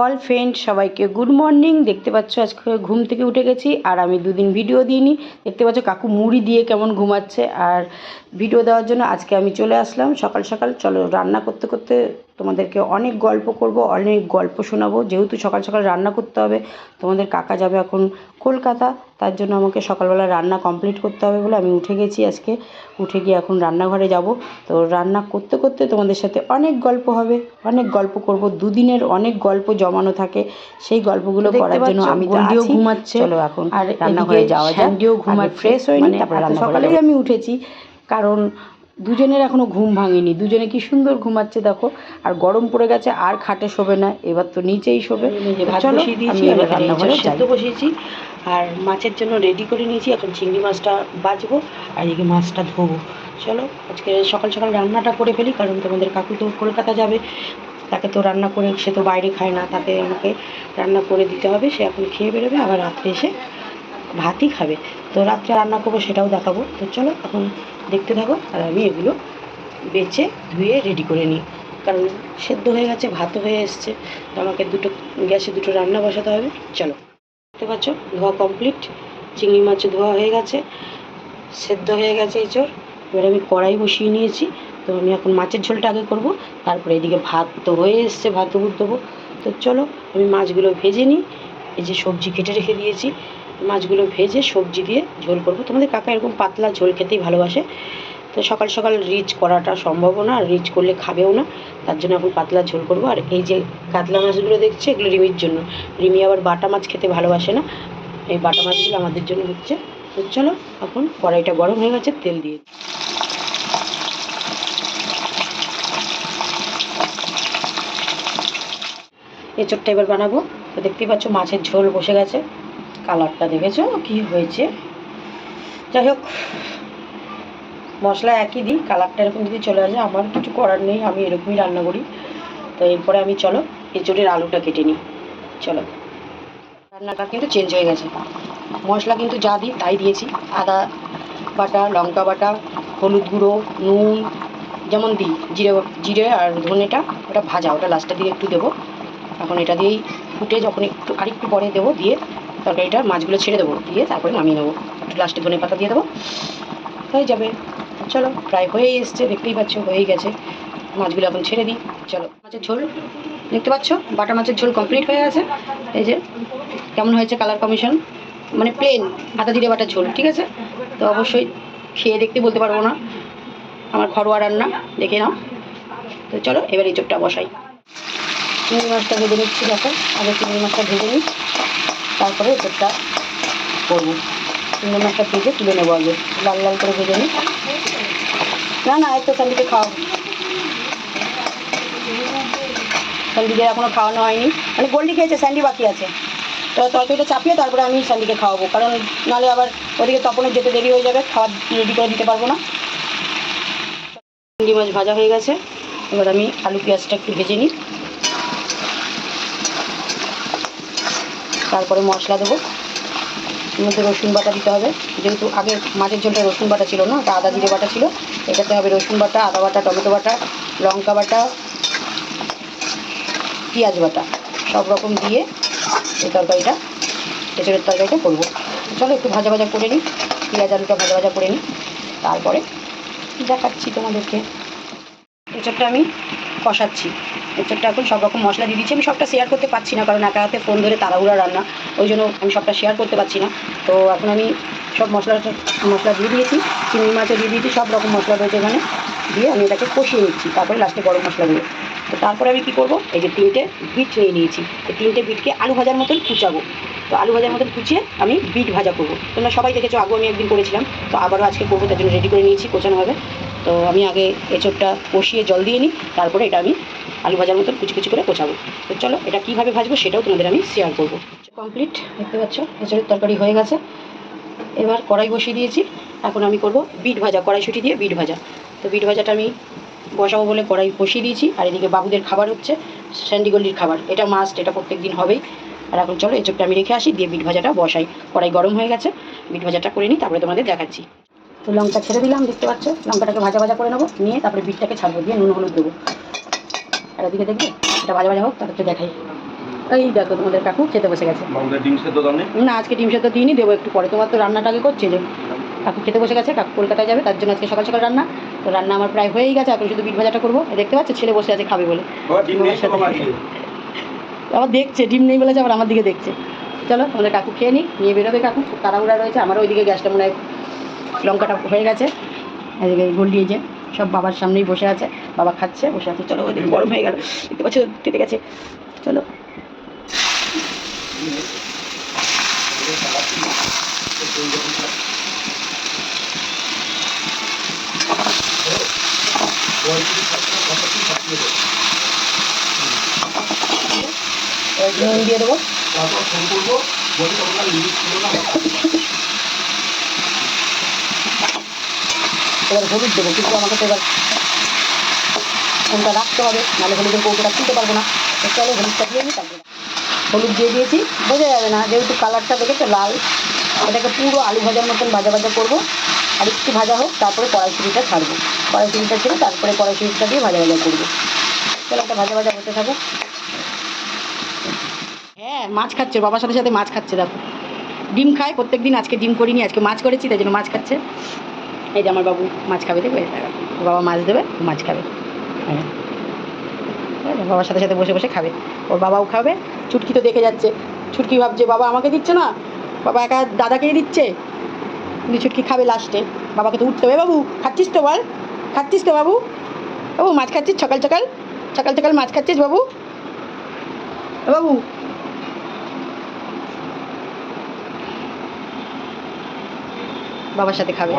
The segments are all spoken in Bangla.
অল ফ্রেন্ড সবাইকে গুড মর্নিং দেখতে পাচ্ছ, আজকে ঘুম থেকে উঠে গেছি, আর আমি দুদিন ভিডিও দিইনি। দেখতে পাচ্ছ, কাকু মুড়ি দিয়ে কেমন ঘুমাচ্ছে। আর ভিডিও দেওয়ার জন্য আজকে আমি চলে আসলাম। সকাল সকাল চলো, রান্না করতে করতে তোমাদেরকে অনেক গল্প করব অনেক গল্প শোনাবো। যেহেতু সকাল সকাল রান্না করতে হবে তোমাদের কাকা যাবে এখন কলকাতা তার জন্য আমাকে সকালবেলা রান্না কমপ্লিট করতে হবে বলে আমি উঠে গেছি আজকে। উঠে গিয়ে এখন রান্নাঘরে যাব। তো রান্না করতে করতে তোমাদের সাথে অনেক গল্প হবে অনেক গল্প করব। দুদিনের অনেক গল্প জমানো থাকে। সেই গল্পগুলো করার জন্য আমি গুলডিও ঘুমাচ্ছে। চলো এখন আর রান্নাঘরে যাওয়া ঘুমাচ্ছে ঘুমাচ্ছে। ফ্রেশ হয়নি মানে তারপর সকালেই আমি উঠেছি। কারণ দুজনের এখনও ঘুম ভাঙেনি। দুজনে কি সুন্দর ঘুমাচ্ছে দেখো। আর গরম পড়ে গেছে আর খাটে শোবে না এবার তো নিচেই শোবে। চলো, বসিয়ে দিয়েছি আমি এবার এবার রান্নাঘরে সেদ্ধ বসিয়েছি আর মাছের জন্য রেডি করে নিয়েছি এখন চিংড়ি মাছটা বাজবো আর এদিকে মাছটা ধোবো। চলো আজকে সকাল সকাল রান্নাটা করে ফেলি কারণ তোমাদের কাকু তো কলকাতা যাবে তাকে তো রান্না করে সে তো বাইরে খায় না তাকে আমাকে রান্না করে দিতে হবে সে এখন খেয়ে বেরোবে আবার রাত্রে এসে ভাতই খাবে। তো রাত্রে রান্না করব, সেটাও দেখাবো। তো চলো, এখন দেখতে থাকো, আর আমি এগুলো বেছে, ধুয়ে রেডি করে নিই। কারণ সেদ্ধ হয়ে গেছে, ভাতও হয়ে এসছে। তো আমাকে দুটো, গ্যাসে দুটো রান্না বসাতে হবে। চলো, দেখতে পাচ্ছ, ধোয়া কমপ্লিট চিংড়ি মাছ ধোয়া হয়ে গেছে, সেদ্ধ হয়ে গেছে এঁচড়। এবার আমি কড়াই বসিয়ে নিয়েছি। তো আমি এখন মাছের ঝোলটা আগে করব। তারপরে এদিকে ভাত তো হয়ে এসছে, ভাত দেবো। তো চলো, আমি মাছগুলো ভেজে নিই। এই যে সবজি কেটে রেখে দিয়েছি। মাছগুলো ভেজে সবজি দিয়ে ঝোল করব। তোমাদের কাকা এরকম পাতলা ঝোল খেতেই ভালোবাসে। তো সকাল সকাল রিচ করাটা সম্ভবও না, আর রিচ করলে খাবেও না। তার জন্য এখন পাতলা ঝোল করব। আর এই যে কাতলা মাছগুলো দেখছি, এগুলো রিমির জন্য। রিমি আবার বাটা মাছ খেতে ভালোবাসে না। এই বাটা মাছগুলো আমাদের জন্য হচ্ছে। তো চলো, এখন কড়াইটা গরম হয়ে গেছে, তেল দিয়ে। এঁচড়টা এবার বানাবো। তো দেখতেই পাচ্ছ মাছের ঝোল বসে গেছে। কালারটা দেখেছ? কি হয়েছে? যাই হোক, মশলা একই দিই, কালারটা এরকম যদি চলে আসে, আমার কিছু করার নেই, আমি এরকমই রান্না করি। তো এরপরে আমি চলো, এঁচড়ের আলুটা কেটে নিই। চলো। রান্নাটা কিন্তু চেঞ্জ হয়ে গেছে। মশলা কিন্তু যা দিই, তাই দিয়েছি। আদা বাটা, লঙ্কা বাটা, হলুদ গুঁড়ো, নুন, যেমন দিই, জিরে জিরে আর ধনেটা, ওটা ভাজা, ওটা লাস্টের দিকে একটু দেবো। এখন এটা দিয়েই ফুটে যখন একটু, আরেকটু পরে দেবো, দিয়ে তরকারিটার মাছগুলো ছেড়ে দেবো, দিয়ে তারপরে নামিয়ে নেব। একটু লাস্টে ধনে পাতা দিয়ে দেবো। হয়ে যাবে। চলো, প্রায় হয়েই এসছে, দেখতেই পাচ্ছ, হয়েই গেছে। মাছগুলো এখন ছেড়ে দিই। চলো, মাছের ঝোল, দেখতে পাচ্ছ? বাটা মাছের ঝোল কমপ্লিট হয়ে গেছে এই যে, কেমন হয়েছে কালার কমিশন মানে প্লেন আদা জিরে বাটার ঝোল, ঠিক আছে? তো অবশ্যই খেয়ে দেখতে বলতে পারব না। আমার ঘরোয়া রান্না, দেখে নাও। তো চলো, এবার এই চোখটা বসাই। চিংড়ি মাছটা ভেজে নিচ্ছি, দেখো। আগে চিংড়ি মাছটা ভেজে নিই। তারপরে চোখটা করব। চিংড়ি মাছটা ভেজে তুলে নেব আগে। লাল লাল করে ভেজে নিই। না না, একটু স্যান্ডিকে খাও। স্যান্ডিকে এখনও খাওয়ানো হয়নি। মানে গোল্ডি খেয়েছে, স্যান্ডি বাকি আছে। তো তরকারিটা চাপিয়ে তারপরে আমি স্যান্ডিকে খাওয়াবো। কারণ নাহলে আবার ওদিকে তপনের যেতে দেরি হয়ে যাবে, খাবার রেডি করে দিতে পারব না। চিংড়ি মাছ ভাজা হয়ে গেছে। এবার আমি আলু পেঁয়াজটা একটু ভেজে নিই। তারপরে মশলা দেবো। মধ্যে রসুন বাটা দিতে হবে। যেহেতু আগে মাছের ঝোলটা রসুন বাটা ছিল না, ওটা আদা জিরে বাটা ছিল। এটাতে হবে রসুন বাটা, আদা বাটা, টমেটো বাটা, লঙ্কা বাটা, পেঁয়াজ বাটা। সব রকম দিয়ে এই তরকারিটা এঁচড়ের তরকারিটা করব। চলো একটু ভাজা ভাজা করে নিই। পেঁয়াজ আলুটা ভাজা ভাজা করে নিই। তারপরে দেখাচ্ছি তোমাদেরকে। এঁচড়টা আমি কষাচ্ছি। এঁচড়টা এখন সব রকম মশলা দিয়ে দিচ্ছি। আমি সবটা শেয়ার করতে পারছি না, কারণ একা হাতে ফোন ধরে তাড়াহুড়া রান্না। ওই জন্য আমি সবটা শেয়ার করতে পারছি না। তো এখন আমি সব মশলাটা মশলা দিয়ে দিয়েছি, চিংড়ি মাছও দিয়ে দিয়েছি, সব রকম মশলা রয়েছে এখানে। দিয়ে আমি এটাকে কষিয়ে নিচ্ছি, তারপরে লাস্টে গরম মশলা দেবো তো তারপরে আমি কী করব? এই যে তিনটে বিট নিয়ে নিয়েছি। এই তিনটে বিটকে আলু ভাজার মতন কুচাবো। তো আলু ভাজার মতন কুচিয়ে আমি বিট ভাজা করব। তোমরা সবাই দেখেছ, আগেও আমি একদিন করেছিলাম। তো আবারও আজকে করব, তার জন্য রেডি করে নিয়েছি, কোচানো হবে। তো আমি আগে এঁচড়টা কষিয়ে জল দিয়ে নিই, তারপরে এটা আমি আলু ভাজার মতো কুচি কুচি করে কোচাবো। তো চলো, এটা কীভাবে ভাজবো সেটাও তোমাদের আমি শেয়ার করব। কমপ্লিট দেখতে পাচ্ছ? এঁচড়ের তরকারি হয়ে গেছে। এবার কড়াই বসিয়ে দিয়েছি। এখন আমি করব বিট ভাজা, কড়াইশুঁটি দিয়ে বিট ভাজা। তো বিট ভাজাটা আমি বসাবো বলে কড়াই বসিয়ে দিয়েছি। আর এদিকে বাবুদের খাবার হচ্ছে, স্যান্ডিগল্লির খাবার। এটা মাস্ট এটা প্রত্যেক দিন হবেই। আর এখন চলো, এঁচড়টা আমি রেখে আসি, দিয়ে বিট ভাজাটা বসাই। কড়াই গরম হয়ে গেছে। বিট ভাজাটা করে নিই, তারপরে তোমাদের দেখাচ্ছি। তো লঙ্কা ছেড়ে দিলাম দেখতে পাচ্ছ? লঙ্কাটাকে ভাজা ভাজা করে নেব নিয়ে তারপরে বিটটাকে ছাড়বো দিয়ে নুন হলুদ দেবো। আর ওদিকে দেখবে এটা ভাজা ভাজা হোক তারপরে দেখাই। এই দেখো তোমাদের কাকু খেতে বসে গেছে। না আজকে ডিম সেদ্ধ দিইনি দেবো একটু পরে। তোমার তো রান্নাটা আগে করছে যে কাকু খেতে বসে গেছে কাকু কলকাতায় যাবে তার জন্য আজকে সকাল সকাল রান্না। তো রান্না আমার প্রায় হয়েই গেছে এখন শুধু বিট ভাজাটা করব। দেখতে পাচ্ছ ছেলে বসে আছে খাবে বলে। আবার দেখছে ডিম নেই বলেছে আবার আমার দিকে দেখছে। চলো আমাদের কাকু খেয়ে নিই নিয়ে বেরোবে কাকু তাড়াহুড়া রয়েছে আমার ওইদিকে গ্যাসটা মনে হয় লঙ্কাটা হয়ে গেছে। এদিকে গলিয়ে সব বাবার সামনেই বসে আছে। বাবা খাচ্ছে, বসে আছে। চলো ওইদিকে গরম হয়ে গেল। দেখতে পাচ্ছ, কেটে গেছে। চলো। নুন দিয়ে দেবো তারপর ফোন করব বলি তোমরা লিমিট ছিল না এবার হলুদ দেবো, কিন্তু আমাকে তো এবার ফোনটা রাখতে হবে, নাহলে হলুদের কৌটোটা তুলতে পারব না। চলো হলুদটা দিয়ে নিই হলুদ দিয়ে দিয়েছি, বোঝা যাবে না, যেহেতু কালারটা দেখেছ লাল, এটাকে পুরো আলু ভাজার মতন ভাজা ভাজা করব, আর একটু ভাজা হোক, তারপরে কড়াইশুড়িটা ছাড়বো। কড়াইশুড়িটা ছেড়ে তারপরে কড়াইশুড়িটা দিয়ে ভাজা ভাজা করব। চলো একটা ভাজা ভাজা হতে থাকো হ্যাঁ মাছ খাচ্ছে বাবার সাথে সাথে মাছ খাচ্ছে, দেখো। ডিম খায় প্রত্যেক দিন আজকে ডিম করিনি, আজকে মাছ করেছি, তাই জন্য মাছ খাচ্ছে। এই যে আমার বাবু মাছ খাবে, দেখবে? বাবা মাছ দেবে মাছ খাবে। হ্যাঁ। বাবার সাথে সাথে বসে বসে খাবে। ওর বাবাও খাবে। ছুটকি তো দেখে যাচ্ছে। ছুটকি ভাবছে, বাবা আমাকে দিচ্ছে না? বাবা একা দাদাকেই দিচ্ছে? কিন্তু ছুটকি খাবে লাস্টে বাবাকে তো উঠতে হবে। বাবু, খাচ্ছিস তো বল? খাচ্ছিস তো বাবু? বাবু, মাছ খাচ্ছিস? সকাল সকাল সকাল সকাল মাছ খাচ্ছিস বাবু? বাবু বাবার সাথে খাবে।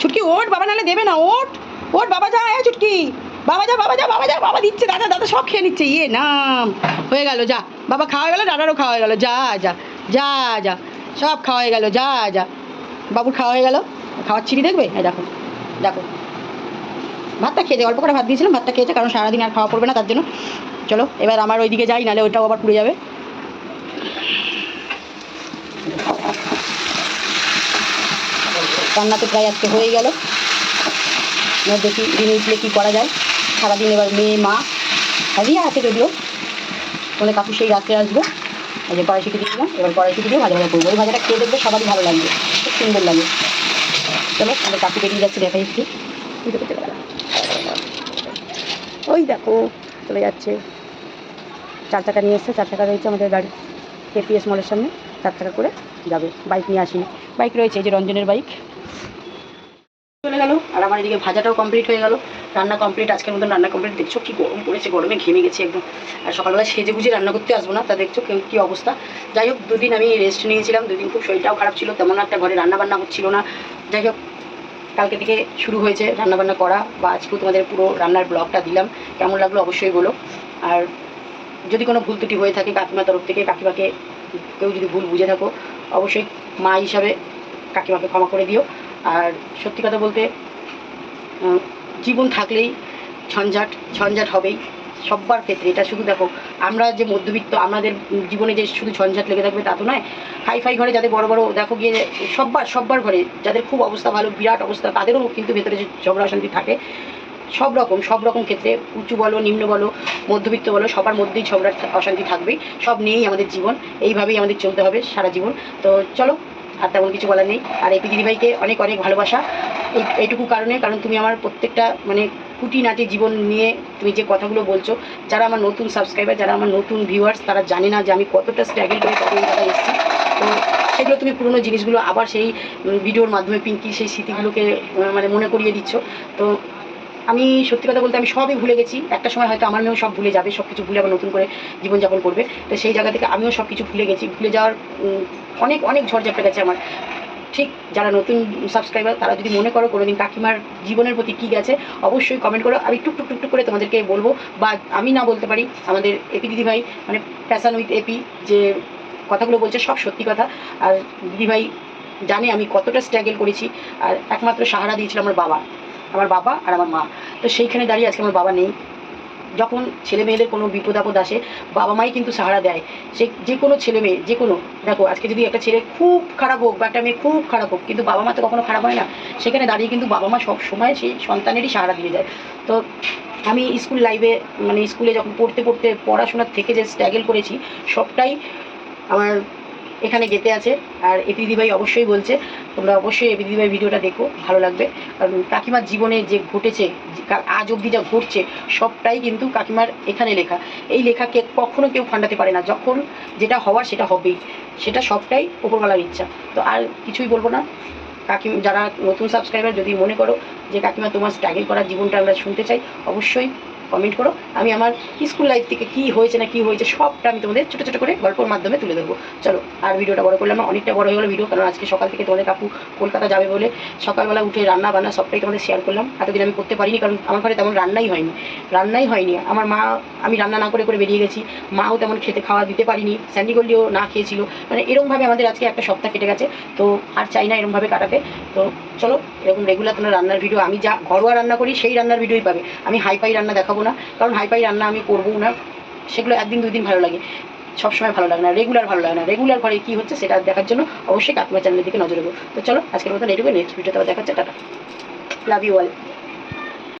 ছুটকি ওট বাবা নাহলে দেবে না ওট ওট বাবা যা আয় ছুটকি। বাবা যা বাবা যা বাবা যা বাবা দিচ্ছে দাদা দাদা সব খেয়ে নিচ্ছে। ইয়ে নাম। হয়ে গেল যা। বাবা খাওয়া গেল দাদারও খাওয়া হয়ে গেল যা যা যা যা। সব খাওয়া হয়ে গেল যা যা। বাবুর খাওয়া হয়ে গেল। খাওয়াচ্ছিরি দেখবে? হ্যাঁ দেখো দেখো। ভাতটা খেয়েছে অল্প করে ভাত দিয়েছিলাম ভাতটা খেয়েছে কারণ সারাদিন আর খাওয়া পড়বে না তার জন্য। চলো এবার আমার ওইদিকে যাই নাহলে ওইটাও আবার পুড়ে যাবে। রান্না তো প্রায় আজকে হয়ে গেল। এবার দেখি দিনে উঠলে কী করা যায়। সারাদিন এবার মেয়ে, মা রিয়া আছে যদিও। বলে কাকু সেই রাত্রে আসব। এই যে কড়াইশুটি দিয়ে দিলাম, এবার কড়াইশুটি দিয়ে ভাজা ভাজা করব। ওই ভাজাটা খেয়ে দেখবে সবারই ভালো লাগবে। খুব সুন্দর লাগে। চলো আমাদের কাকু বেরিয়ে যাচ্ছে দেখো, চলে ওই দেখো, চলে যাচ্ছে। চার চাকা নিয়ে এসছে, চার চাকা রয়েছে আমাদের গাড়ি কেপিএস মলের সামনে। চার চাকা করে যাবে। বাইক নিয়ে আসিনি। বাইক রয়েছে, এই যে রঞ্জনের বাইক। চলে গেল, আর আমার এদিকে ভাজাটাও কমপ্লিট হয়ে গেল। রান্না কমপ্লিট আজকের মতন রান্না কমপ্লিট দেখছ কি গরম পড়েছে, গরমে ঘেমে গেছি একদম। আর সকালবেলা সেজে গুজে রান্না করতে আসব না, তা দেখছ কেউ কী অবস্থা। যাই হোক, দুদিন আমি রেস্ট নিয়েছিলাম, দুদিন খুব শরীরটাও খারাপ ছিল, তেমন একটা ঘরে রান্না বান্না হচ্ছিল না। যাই হোক, কালকে থেকে শুরু হয়েছে রান্নাবান্না করা, বা আজকেও তোমাদের পুরো রান্নার ব্লগটা দিলাম। কেমন লাগল অবশ্যই বলো। আর যদি কোনো ভুল ত্রুটি হয়ে থাকে কাকিমার তরফ থেকে, কাকিমাকে কেউ যদি ভুল বুঝে থাকো, অবশ্যই মা হিসাবে কাকিমাকে ক্ষমা করে দিও। আর সত্যি কথা বলতে জীবন থাকলেই ঝঞ্ঝাট ঝঞ্ঝাট হবেই। সব্বার ক্ষেত্রে এটা শুধু দেখো, আমরা যে মধ্যবিত্ত, আমাদের জীবনে যে শুধু ঝঞ্ঝাট লেগে থাকবে তা তো নয় হাই ফাই ঘরে যাদের বড় বড়, দেখো গিয়ে সব্বার সব্বার ঘরে যাদের খুব অবস্থা ভালো, বিরাট অবস্থা, তাদেরও কিন্তু ভেতরে যে ঝগড়া অশান্তি থাকে, সব রকম সব রকম ক্ষেত্রে উঁচু বলো, নিম্ন বলো, মধ্যবিত্ত বলো, সবার মধ্যেই ঝগড়া অশান্তি থাকবেই। সব নিয়েই আমাদের জীবন, এইভাবেই আমাদের চলতে হবে সারা জীবন। তো চলো আর তেমন কিছু বলার নেই। আর এপি দিদিভাইকে অনেক অনেক ভালোবাসা। এই, এইটুকু কারণে, কারণ তুমি আমার প্রত্যেকটা মানে খুঁটিনাটি জীবন নিয়ে তুমি যে কথাগুলো বলছো, যারা আমার নতুন সাবস্ক্রাইবার যারা আমার নতুন ভিউয়ার্স তারা জানে না যে আমি কতটা স্ট্রাগল করে কত জায়গায় এসেছি। তো সেগুলো তুমি পুরনো জিনিসগুলো আবার সেই ভিডিওর মাধ্যমে পিঙ্কি সেই স্মৃতিগুলোকে মানে মনে করিয়ে দিচ্ছ। তো আমি সত্যি কথা বলতে আমি সবই ভুলে গেছি। একটা সময় হয়তো আমার মেয়েও সব ভুলে যাবে সব কিছু ভুলে আবার নতুন করে জীবনযাপন করবে। তো সেই জায়গা থেকে আমিও সব কিছু ভুলে গেছি। ভুলে যাওয়ার অনেক অনেক ঝড় ঝাপটা গেছে আমার। ঠিক যারা নতুন সাবস্ক্রাইবার তারা যদি মনে করো কোনোদিন কাকিমার জীবনের প্রতি কী গেছে, অবশ্যই কমেন্ট করো। আমি টুক টুক টুক করে তোমাদেরকে বলব, বা আমি না বলতে পারি, আমাদের এপি দিদিভাই মানে প্যাশান উইথ এপি যে কথাগুলো বলছে, সব সত্যি কথা। আর দিদিভাই জানে আমি কতটা স্ট্রাগল করেছি। আর একমাত্র সাহারা দিয়েছিল আমার বাবা আমার বাবা আর আমার মা। তো সেইখানে দাঁড়িয়ে আজকে আমার বাবা নেই। যখন ছেলে মেয়েদের কোনো বিপদ আপদ আসে, বাবা মাই কিন্তু সাহারা দেয়। সে যে কোনো ছেলে মেয়ে, যে কোনো, দেখো, আজকে যদি একটা ছেলে খুব খারাপ হোক বা একটা মেয়ে খুব খারাপ হোক, কিন্তু বাবা মা তো কখনো খারাপ হয় না, সেখানে দাঁড়িয়ে কিন্তু বাবা মা সব সময় সেই সন্তানেরই সাহারা দিয়ে যায়। তো আমি স্কুল লাইফে মানে স্কুলে যখন পড়তে পড়তে পড়াশোনার থেকে যে স্ট্রাগল করেছি, সবটাই আমার এখানে গেতে আছে। আর এপি দিদিভাই অবশ্যই বলছে, তোমরা অবশ্যই এপি দিদিভাই ভিডিওটা দেখো, ভালো লাগবে। কারণ কাকিমার জীবনে যে ঘটেছে আজ অবধি যা ঘটছে, সবটাই কিন্তু কাকিমার এখানে লেখা। এই লেখাকে কখনো কেউ ফান্ডাতে পারে না। যখন যেটা হওয়ার সেটা হবেই। সেটা সবটাই উপরওয়ালার ইচ্ছা। তো আর কিছুই বলব না। কাকিম, যারা নতুন সাবস্ক্রাইবার যদি মনে করো যে কাকিমা তোমার স্ট্রাগল করার জীবনটা আমরা শুনতে চাই, অবশ্যই কমেন্ট করো। আমি আমার স্কুল লাইফ থেকে কি হয়েছে না কি হয়েছে সবটা আমি তোমাদের ছোটো ছোটো করে গল্পর মাধ্যমে তুলে ধরবো। চলো, আর ভিডিওটা বড় করলাম অনেকটা বড় হয়ে গেলো ভিডিও কারণ আজকে সকাল থেকে তোমাদের কাকু কলকাতা যাবে বলে সকালবেলা উঠে রান্না বান্না সবটাই তোমাদের শেয়ার করলাম। এতদিন আমি করতে পারিনি, কারণ আমার ঘরে তেমন রান্নাই হয়নি। রান্নাই হয়নি। আমার মা, আমি রান্না না করে করে বেরিয়ে গেছি। মাও তেমন খেতে খাওয়া দিতে পারিনি, স্যান্ডি গোল্ডিও না খেয়েছিল। মানে এরকমভাবে আমাদের আজকে একটা সপ্তাহ কেটে গেছে, তো আর চাই না এরকমভাবে কাটাতে। তো চলো, এরকম রেগুলার তোমরা রান্নার ভিডিও আমি যা ঘরোয়া রান্না করি, সেই রান্নার ভিডিওই পাবে। আমি হাইফাই রান্না দেখাবো না। কারণ হাইফাই রান্না আমি করব না। সেগুলো একদিন, দুই দিন ভালো লাগে। সবসময় ভালো লাগে না। রেগুলার ভালো লাগে না। রেগুলার ঘরে কী হচ্ছে সেটা দেখার জন্য অবশ্যই কাকিমা চ্যানেলের দিকে নজর দেবো তো চলো, আজকের মতো এটুকু নেক্সট ভিডিওতে দেখাচ্ছে টাটা। Love you all